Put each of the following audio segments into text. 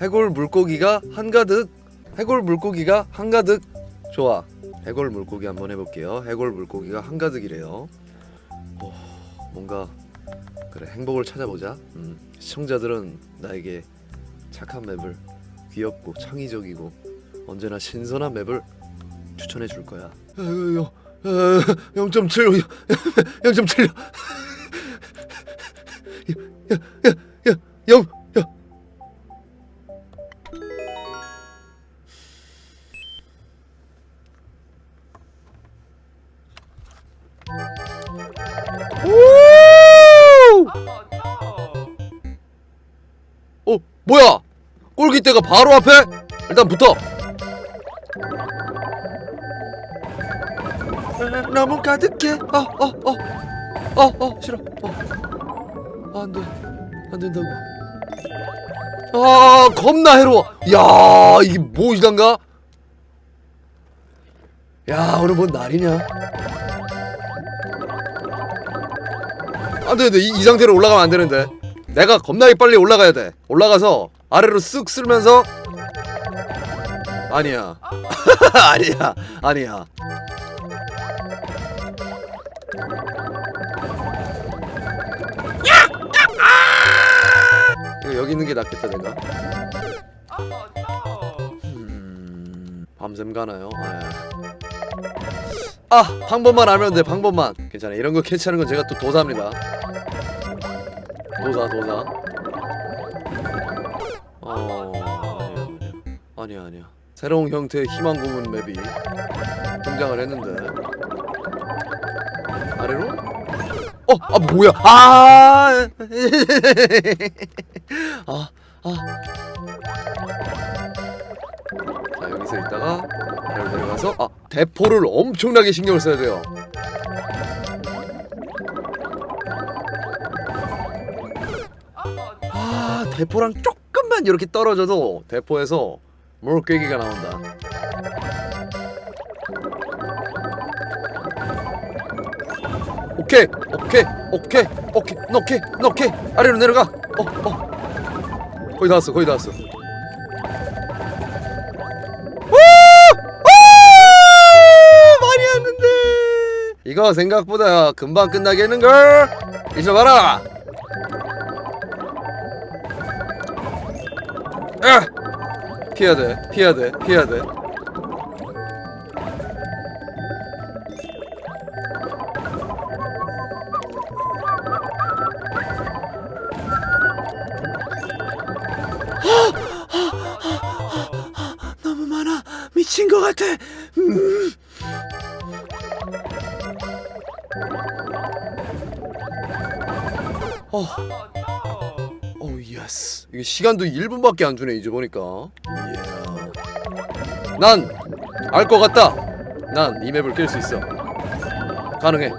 해골 물고기가 한가득 해골 물고기가 한가득. 좋아. 해골 물고기 한번 해볼게요. 해골 물고기가 한가득이래요. 오, 뭔가 그래 행복을 찾아보자. 음, 시청자들은 나에게 착한 맵을 귀엽고 창의적이고 언제나 신선한 맵을 추천해 줄 거야. 0.7 0.7 0 0 0 뭐야? 골기대가 바로 앞에? 일단 붙어. 아, 너무 가득해. 어, 어, 어, 어, 어, 싫어. 어, 안 돼, 안 된다고. 아, 겁나 해로워. 야, 이게 무엇이단가? 야, 오늘 뭔 날이냐? 안 되는데 이, 이 상태로 올라가면 안 되는데. 내가 겁나게 빨리 올라가야 돼. 올라가서 아래로 쓱 쓸면서 아니야. 아니야. 아니야. 이거 여기 있는 게 낫겠다 내가. 음, 밤샘 가나요? 아, 아 방법만 알면 돼 방법만 괜찮아 이런 거 캐치하는 건 제가 또 도사입니다 도사 도사 어 아니야 아니야 아니야 아니야 새로운 형태의 희망 고문 맵이 등장을 했는데 아래로? 어! 아 뭐야 아! 아, 아. 자 여기서 있다가 아래로 내려가서 아 대포를 엄청나게 신경을 써야 돼요 대포랑 조금만 이렇게 떨어져도 대포에서 물깨기가 나온다. 오케이 오케이 오케이 오케이 오케이 오케이. 아래로 내려가. 어 어. 거의 다 왔어 거의 다 왔어. 이거 생각보다 금방 끝나겠는걸? 있어봐라 아! 피해야 돼 피해야 돼 피해야 돼 너무 많아 미친 것 같아 음. 어. 오 예스 이게 시간도 1분밖에 안 주네 이제 보니까 난알 것 같다 난 이 맵을 깰 수 있어 가능해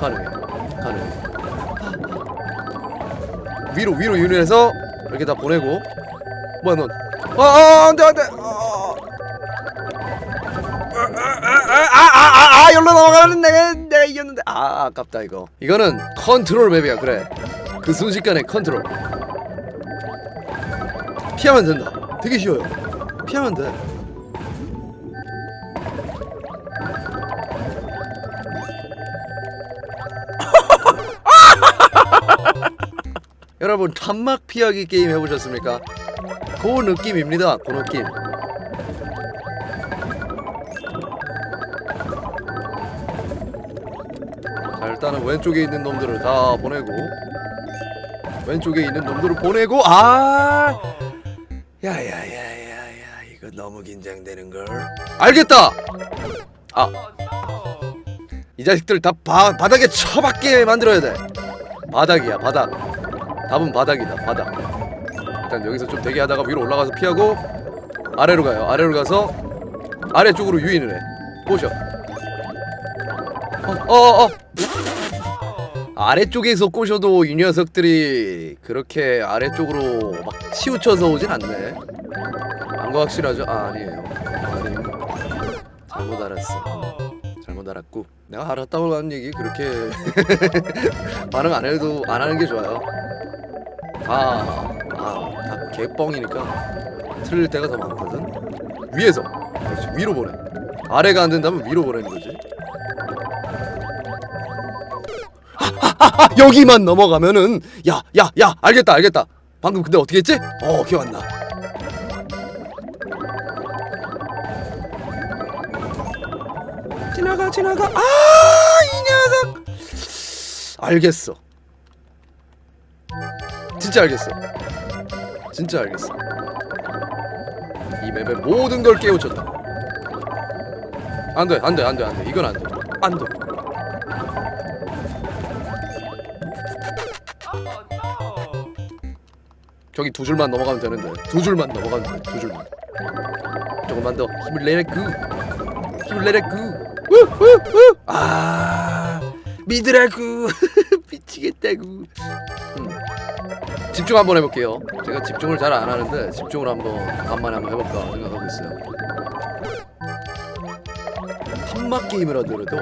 가능해 가능해 위로 위로 유인해서 이렇게 다 보내고 뭐야 넌 아, 아, 안 돼, 안 돼. 아, 아, 아, 아, 아, 열로 넘어가는 내가, 내가 이겼는데. 아, 아깝다, 이거. 이거는 컨트롤 맵이야, 그래. 그 순식간에 컨트롤. 피하면 된다. 되게 쉬워요. 피하면 돼. 여러분, 탄막 피하기 게임 해보셨습니까? 그 느낌입니다. 그 느낌. 자 일단은 왼쪽에 있는 놈들을 다 보내고 왼쪽에 있는 놈들을 보내고 아 야야야야야 이거 너무 긴장되는 걸 알겠다 아 이 자식들 다 바, 바닥에 처박게 만들어야 돼 바닥이야 바닥 답은 바닥이다 바닥 일단 여기서 좀 대기하다가 위로 올라가서 피하고 아래로 가요. 아래로 가서 아래쪽으로 유인을 해. 꼬셔. 어, 어, 어. 아래쪽에서 꼬셔도 이 녀석들이 그렇게 아래쪽으로 막 치우쳐서 오진 않네. 안거 확실하죠? 아, 아니에요. 아니, 잘못 알았어. 잘못 알았고 내가 알았다고 하는 얘기 그렇게 반응 안 해도 안 하는 게 좋아요. 다 아다 개뻥이니까 틀릴 때가 더 많거든 위에서 그렇지 위로 보내 아래가 안 된다면 위로 보내는 거지 하하하하 여기만 넘어가면은 야 야 야 알겠다 알겠다. 방금 근데 어떻게 했지? 어 기억 안 나. 지나가 지나가. 아 이 녀석! 알겠어. 진짜 알겠어. 진짜 알겠어. 이 맵의 모든 걸 깨우쳤다. 안돼 안돼 안돼 안돼. 이건 안돼. 안돼 저기 두 줄만 넘어가면 되는데. 두 줄만 넘어가면 돼두 줄만. 조금만 더. 힘을 내래 그. 힘을 내래 그우우우아 미드라구 미치겠다구 음. 집중 한번 해볼게요. 제가 집중을 잘 안 하는데 집중을 한번 간만에 한번 해볼까 생각하고 있어요. 한막 게임을 하더라도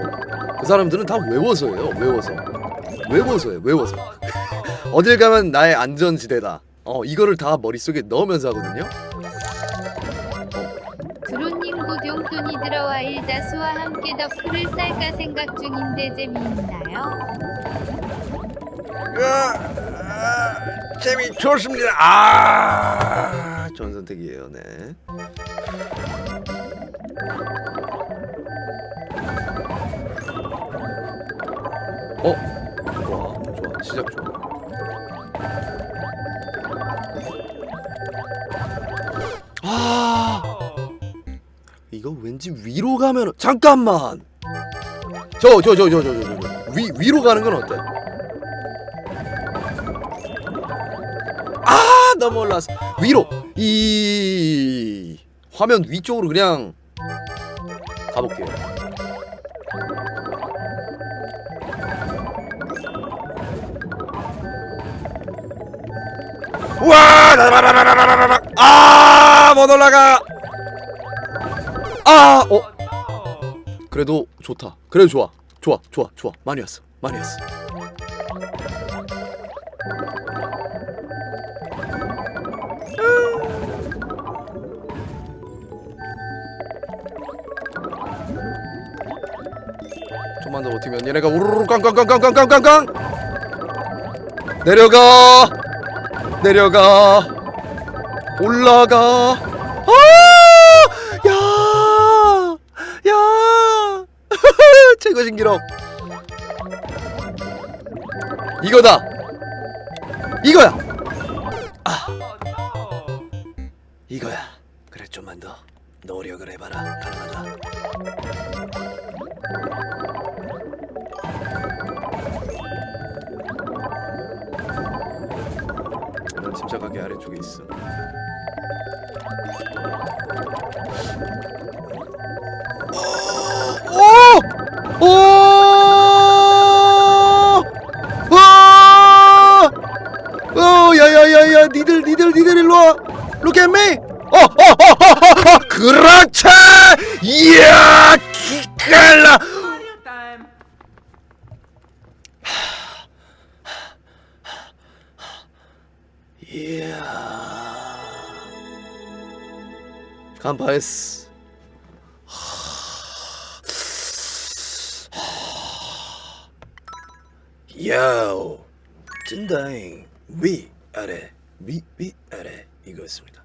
그 사람들은 다 외워서 해요 외워서. 외워서 해요 외워서. 어딜 가면 나의 안전지대다 어 이거를 다 머릿속에 넣으면서 하거든요. 드로님 고용돈이 들어와 일다수와 함께 덕후를 쌀까 생각 중인데 재미있나요? 재미 좋습니다. 아 좋은 선택이에요 네. 어? 좋아 좋아. 시작 좋아 아 이거 왠지 위로 가면 잠깐만! 저 저 저 저 저저저위 위로 가는 건 어때? 아 너무 올라왔어. 위로! 이 화면 위쪽으로 그냥 가볼게요. 우와! 라라라라라라라 아못 올라가 아 어. 그래도 좋다. 그래도 좋아. 좋아 좋아 좋아. 많이 왔어. 많이 왔어. 좀만 더 버티면 얘네가 우르르 깡깡깡깡깡깡깡깡! 내려가! 내려가! 올라가 최고 신기록. 이거다. 이거야. 아. 이거야. 그래 좀만 더 노력을 해봐라. 가능하다. 난 침착하게 아래쪽에 있어 니들 니들 니들 일로 와. Look at me. 어, 어, 어, 어, 어, 어. 그렇지. 이야, 기깔나. 이야. 간파했어. 야오 찐다잉 위 아래 위 위 아래 이거였습니다